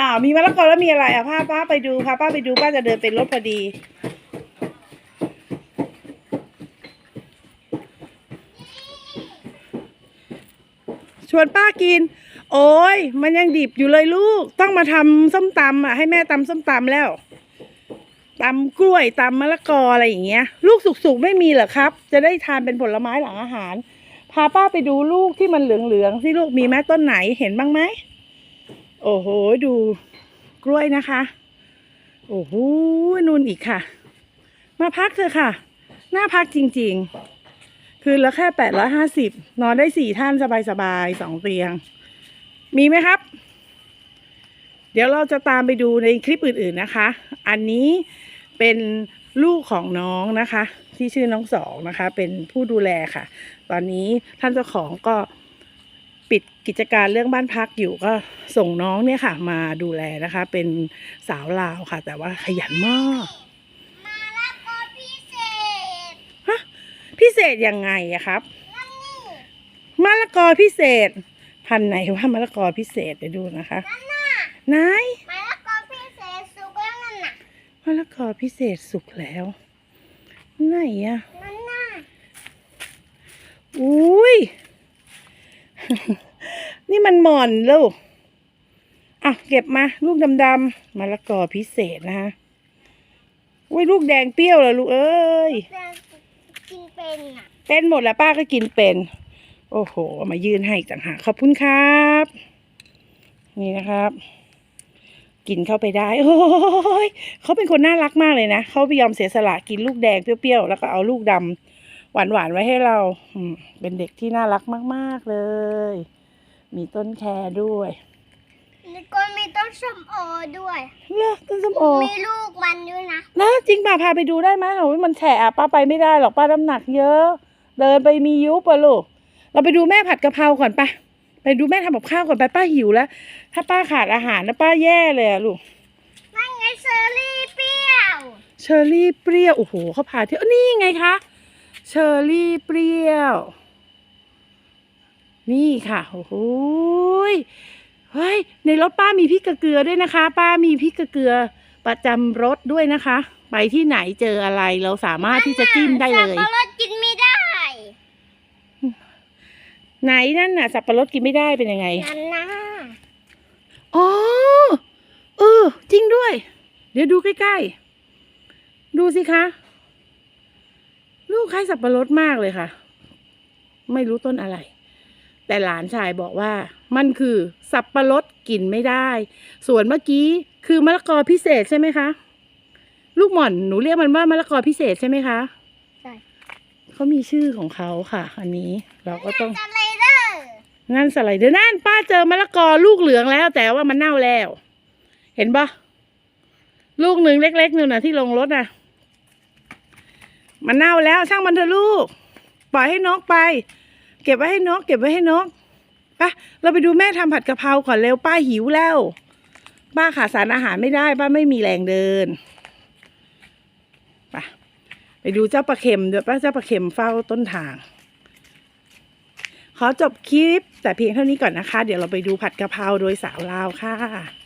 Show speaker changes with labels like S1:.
S1: นาวมีมะละกอแล้วมีอะไรอะพาป้าไปดูพาป้าไปดูป้าจะเดินเป็นรถพอดี ชวนป้ากิน โอ้ยมันยังดิบอยู่เลยลูก ต้องมาทำส้มตำอะให้แม่ตำส้มตำแล้วตำกล้วยตำมะละกออะไรอย่างเงี้ย ลูกสุกๆไม่มีเหรอครับ จะได้ทานเป็นผลไม้หลังอาหาร พาป้าไปดูลูกที่มันเหลืองๆที่ลูกมีไหมต้นไหนเห็นบ้างไหม โอ้โห ดูกล้วยนะคะ โอ้โหนู่นอีกค่ะ มาพักเถอะค่ะ น่าพักจริงๆ คืนละแค่แปดร้อยห้าสิบนอนได้สี่ท่านสบายๆสองเตียง มีไหมครับ เดี๋ยวเราจะตามไปดูในคลิปอื่นๆนะคะ อันนี้เป็นลูกของน้องนะคะ ที่ชื่อน้องสองนะคะ เป็นผู้ดูแลค่ะ ตอนนี้ท่านเจ้าของก็ ปิดกิจการเรื่องบ้านพักอยู่ก็ส่งน้องเนี่ยค่ะ มาดูแลนะคะ เป็นสาวลาวค่ะ แต่ว่าขยันมาก
S2: มาละกอพิเศษ
S1: พิเศษยังไงอะครับ
S2: นั่นนี่
S1: มะละกอพิเศษ พันธุ์ไหนว่ามะละกอพิเศษเดี๋ยวดูนะคะ
S2: นั่นน่ะ
S1: ไหน
S2: มาละกอพิเศษสุกแล้วนั่นน่ะ
S1: มะละกอพิเศษสุกแล้วไหนอะ
S2: นั่นน่ะ
S1: อุ้ย นี่มันหม่อนลูกอะเก็บมา ลูกดำๆมะละกอพิเศษนะคะอุ้ยลูกแดงเปรี้ยวเลยลูกเอ้ย
S2: แต่กินเป็นน่ะ
S1: เป็นหมดแล้วป้าก็กินเป็น โอ้โหเอามายื่นให้อีกต่างหากขอบคุณครับ นี่นะครับ กินเข้าไปได้ โอ้ยเขาเป็นคนน่ารักมากเลยนะเขาไม่ยอมเสียสละกินลูกแดงเปรี้ยวๆแล้วก็เอาลูกดำหวานๆไว้ให้เราอืมเป็นเด็กที่น่ารักมาก ๆเลย มีต้นแครด้วย
S2: แล้วก็มีต้นส้มโอด้วย
S1: เลิกต้นส้มโอ
S2: มีลูกมันด้วยนะ
S1: นะจริงป่ะพาไปดูได้ไหมโอ้ยมันแฉะป้าไปไม่ได้หรอกป้าน้ำหนักเยอะ เดินไปมียุบอะลูก เราไปดูแม่ผัดกะเพราก่อนไปไปดูแม่ทำกับข้าวก่อนไปป้าหิวแล้ว ถ้าป้าขาดอาหารนะป้าแย่เลยอะลูก
S2: นั่นไงเชอร์รี่เปรี้ยว
S1: เชอร์รี่เปรี้ยวโอ้โหเขาพาเที่ยวนี่ไงคะเชอร์รี่เปรี้ยว นี่ค่ะโอ้โหยเฮ้ยในรถป้ามีพริกกระเกลือด้วยนะคะ ป้ามีพริกกระเกลือประจำรถด้วยนะคะ ไปที่ไหนเจออะไรเราสามารถที่จะจิ้มได้เลย
S2: สับปะรดกินไม่ได้
S1: ไหนนั่นน่ะ สับปะรดกินไม่ได้เป็นยังไง
S2: นั่นนะ
S1: อ๋อเออจริงด้วย เดี๋ยวดูใกล้ๆ ดูสิคะ ลูกคล้ายสับปะรดมากเลยค่ะ ไม่รู้ต้นอะไร แต่หลานชายบอกว่า มันคือสับปะรดกินไม่ได้ ส่วนเมื่อกี้คือมะละกอพิเศษใช่ไหมคะ ลูกหม่อนหนูเรียกมันว่ามะละกอพิเศษใช่ไหมคะ
S2: ใช่
S1: เขามีชื่อของเขาค่ะ อันนี้เราก็ต้อง
S2: สไลเดอร์
S1: งั้นสไลเดอร์นั่นป้าเจอมะละกอลูกเหลืองแล้ว แต่ว่ามันเน่าแล้ว เห็นปะลูกหนึ่งเล็กๆนู่นน่ะที่ลงรถน่ะมันเน่าแล้วช่างมันเถอะลูก ปล่อยให้นกไป เก็บไว้ให้นก เก็บไว้ให้นกไปเราไปดูแม่ทำผัดกะเพราก่อนเร็วป้าหิวแล้วป้าขาดสารอาหารไม่ได้ ป้าไม่มีแรงเดินไปไปดูเจ้าปลาเค็มเดี๋ยวป้าเจ้าปลาเค็มเฝ้าต้นทาง ขอจบคลิปแต่เพียงเท่านี้ก่อนนะคะ เดี๋ยวเราไปดูผัดกะเพราโดยสาวลาวค่ะ